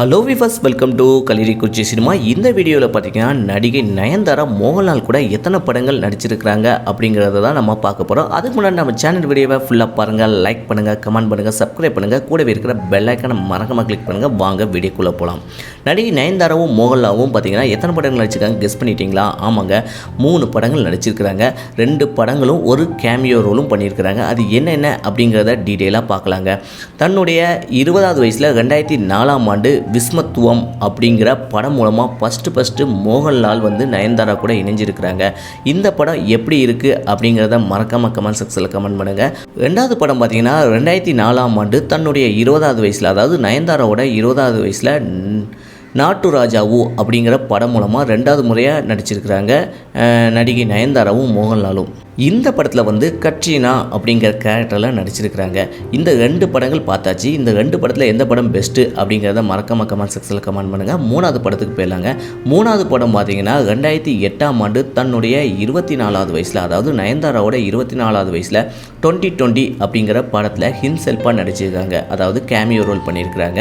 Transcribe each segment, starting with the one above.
Hello viewers welcome to கலிரி குச்சி cinema இந்த வீடியோவில் பார்த்தீங்கன்னா நடிகை நயன்தாரா மோகன்லால் கூட எத்தனை படங்கள் நடிச்சிருக்கிறாங்க அப்படிங்கிறத தான் நம்ம பார்க்க போகிறோம் அதுக்கு முன்னாடி நம்ம சேனல் வீடியோவை ஃபுல்லாக பாருங்கள் லைக் பண்ணுங்கள் கமெண்ட் பண்ணுங்கள் சப்ஸ்கிரைப் பண்ணுங்கள் கூடவே இருக்கிற பெல்லைக்கான மறக்காமல் கிளிக் பண்ணுங்கள் வாங்க வீடியோக்குள்ளே போகலாம் நடிகை நயன்தாராவும் மோகன்லாவும் பார்த்தீங்கன்னா எத்தனை படங்கள் நடிச்சிருக்காங்க கெஸ் பண்ணிட்டீங்களா? ஆமாங்க மூணு படங்கள் நடிச்சிருக்கிறாங்க. ரெண்டு படங்களும் ஒரு கேமியோ ரோலும் பண்ணியிருக்கிறாங்க. அது என்னென்ன அப்படிங்கிறத டீட்டெயிலாக பார்க்கலாங்க. தன்னுடைய இருபதாவது வயசில் ரெண்டாயிரத்தி நாலாம் ஆண்டு விஸ்மத்துவம் அப்படிங்கிற படம் மூலமாக ஃபஸ்ட்டு ஃபஸ்ட்டு மோகன்லால் வந்து நயன்தாரா கூட இணைஞ்சிருக்கிறாங்க. இந்த படம் எப்படி இருக்குது அப்படிங்கிறத மறக்காமல் கமெண்ட் செக்ஷனில் கமெண்ட் பண்ணுங்கள் ரெண்டாவது படம் பார்த்தீங்கன்னா ரெண்டாயிரத்தி நாலாம் ஆண்டு தன்னுடைய இருபதாவது வயசில் அதாவது நயன்தாராவோட இருபதாவது வயசில் நாட்டு ராஜாவு அப்படிங்கிற படம் மூலமாக ரெண்டாவது முறையாக நடிச்சிருக்கிறாங்க நடிகை நயன்தாராவும் மோகன்லாலும். இந்த படத்தில் வந்து கட்ரீனா அப்படிங்கிற கேரக்டரில் நடிச்சிருக்கிறாங்க. இந்த ரெண்டு படங்கள் பார்த்தாச்சு. இந்த ரெண்டு படத்தில் எந்த படம் பெஸ்ட்டு அப்படிங்கிறத மறக்காம கமெண்ட் செக்ஷனில் கமெண்ட் பண்ணுங்கள் மூணாவது படத்துக்கு போயிடலாங்க. மூணாவது படம் பார்த்தீங்கன்னா ரெண்டாயிரத்தி எட்டாம் ஆண்டு தன்னுடைய இருபத்தி நாலாவது வயசில் அதாவது நயன்தாராவோட இருபத்தி நாலாவது வயசில் டுவெண்ட்டி டுவெண்ட்டி அப்படிங்கிற படத்தில் ஹிம்செல்ஃபாக நடிச்சிருக்காங்க. அதாவது கேமியோ ரோல் பண்ணியிருக்கிறாங்க.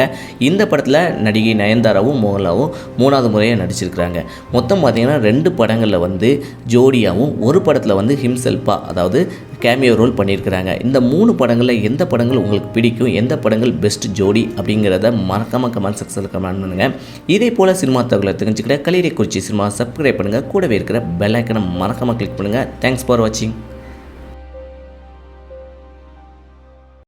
இந்த படத்தில் நடிகை நயன்தாராவும் மோகன்லாவும் மூணாவது முறையாக நடிச்சிருக்கிறாங்க. மொத்தம் பார்த்தீங்கன்னா ரெண்டு படங்களில் வந்து ஜோடியாகவும் ஒரு படத்தில் வந்து ஹிம்செல்ஃபாக அதாவது கேமியோ ரோல் பண்ணியிருக்கிறாங்க. இந்த மூணு படங்களில் எந்த படங்கள் உங்களுக்கு பிடிக்கும் எந்த படங்கள் பெஸ்ட் ஜோடி அப்படிங்கிறத மறக்காமல் கமெண்ட் செக்ஷனில் கமெண்ட் பண்ணுங்கள் இதே போல் சினிமா தகவலை தெரிஞ்சுக்கிட்ட கலிரை குறிச்சி சினிமா சப்ஸ்கிரைப் பண்ணுங்கள் கூடவே இருக்கிற பெல் ஐக்கனை மறக்காமல் கிளிக் பண்ணுங்கள் தேங்க்ஸ் ஃபார் வாட்சிங்